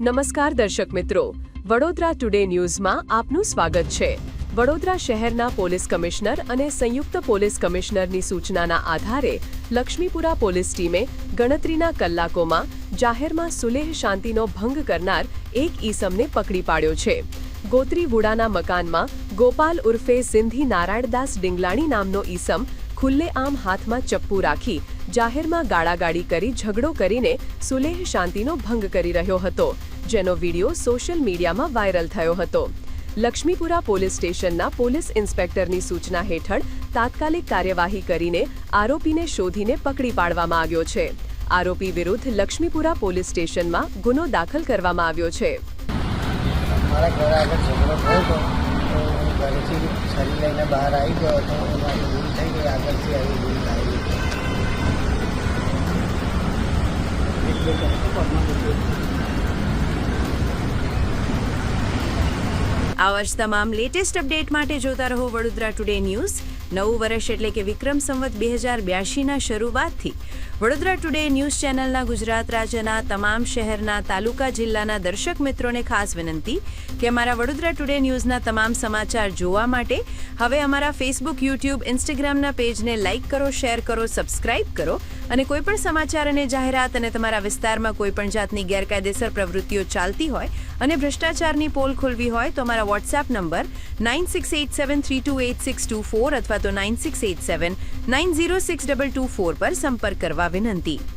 નમસ્કાર દર્શક મિત્રો. વડોદરા ટુડે ન્યૂઝમાં આપનું સ્વાગત છે. વડોદરા શહેરના પોલીસ કમિશનર અને સંયુક્ત પોલીસ કમિશનરની સૂચનાના આધારે લક્ષ્મીપુરા પોલીસ ટીમે ગણતરીના કલાકોમાં જાહેરમાં સુલેહ શાંતિનો ભંગ કરનાર એક ઈસમને પકડી પાડ્યો છે. ગોત્રીવુડાના મકાનમાં ગોપાલ ઉર્ફે સિંધી નારાયણદાસ ડિંગલાણી નામનો ઈસમ ખુલ્લેઆમ હાથમાં ચપ્પુ રાખી જાહેરમાં ગાળાગાળી કરી ઝઘડો કરીને સુલેહ શાંતિનો ભંગ કરી રહ્યો હતો, જેનો વીડિયો સોશિયલ મીડિયામાં વાયરલ થયો હતો. લક્ષ્મીપુરા પોલીસ સ્ટેશનના પોલીસ ઇન્સ્પેક્ટરની સૂચના હેઠળ તાત્કાલિક કાર્યવાહી કરીને આરોપીને શોધીને પકડી પાડવામાં આવ્યો છે. આરોપી વિરુદ્ધ લક્ષ્મીપુરા પોલીસ સ્ટેશનમાં ગુનો દાખલ કરવામાં આવ્યો છે. મારા આવી ભૂલ થઈ આવા જ તમામ લેટેસ્ટ અપડેટ માટે જોતા રહો વડોદરા ટુડે ન્યૂઝ નવું વર્ષ એટલે કે વિક્રમ સંવત બે હજાર બ્યાસીના શરૂઆતથી. વડોદરા ટુડે ન્યૂઝ ચેનલના ગુજરાત રાજ્યના તમામ શહેરના તાલુકા જિલ્લાના દર્શક મિત્રોને ખાસ વિનંતી કે અમારા વડોદરા ટુડે ન્યૂઝના તમામ સમાચાર જોવા માટે હવે અમારા ફેસબુક યુટ્યુબ ઇન્સ્ટાગ્રામના પેજને લાઇક કરો, શેર કરો, સબસ્ક્રાઇબ કરો અને કોઈપણ સમાચાર અને જાહેરાત અને તમારા વિસ્તારમાં કોઈપણ જાતની ગેરકાયદેસર પ્રવૃત્તિઓ ચાલતી હોય અને ભ્રષ્ટાચારની પોલ ખોલવી હોય તો અમારા WhatsApp number nine six eight seven three two eight six two four અથવા તો nine six eight seven nine zero six double two four પર સંપર્ક કરવા વિનંતી.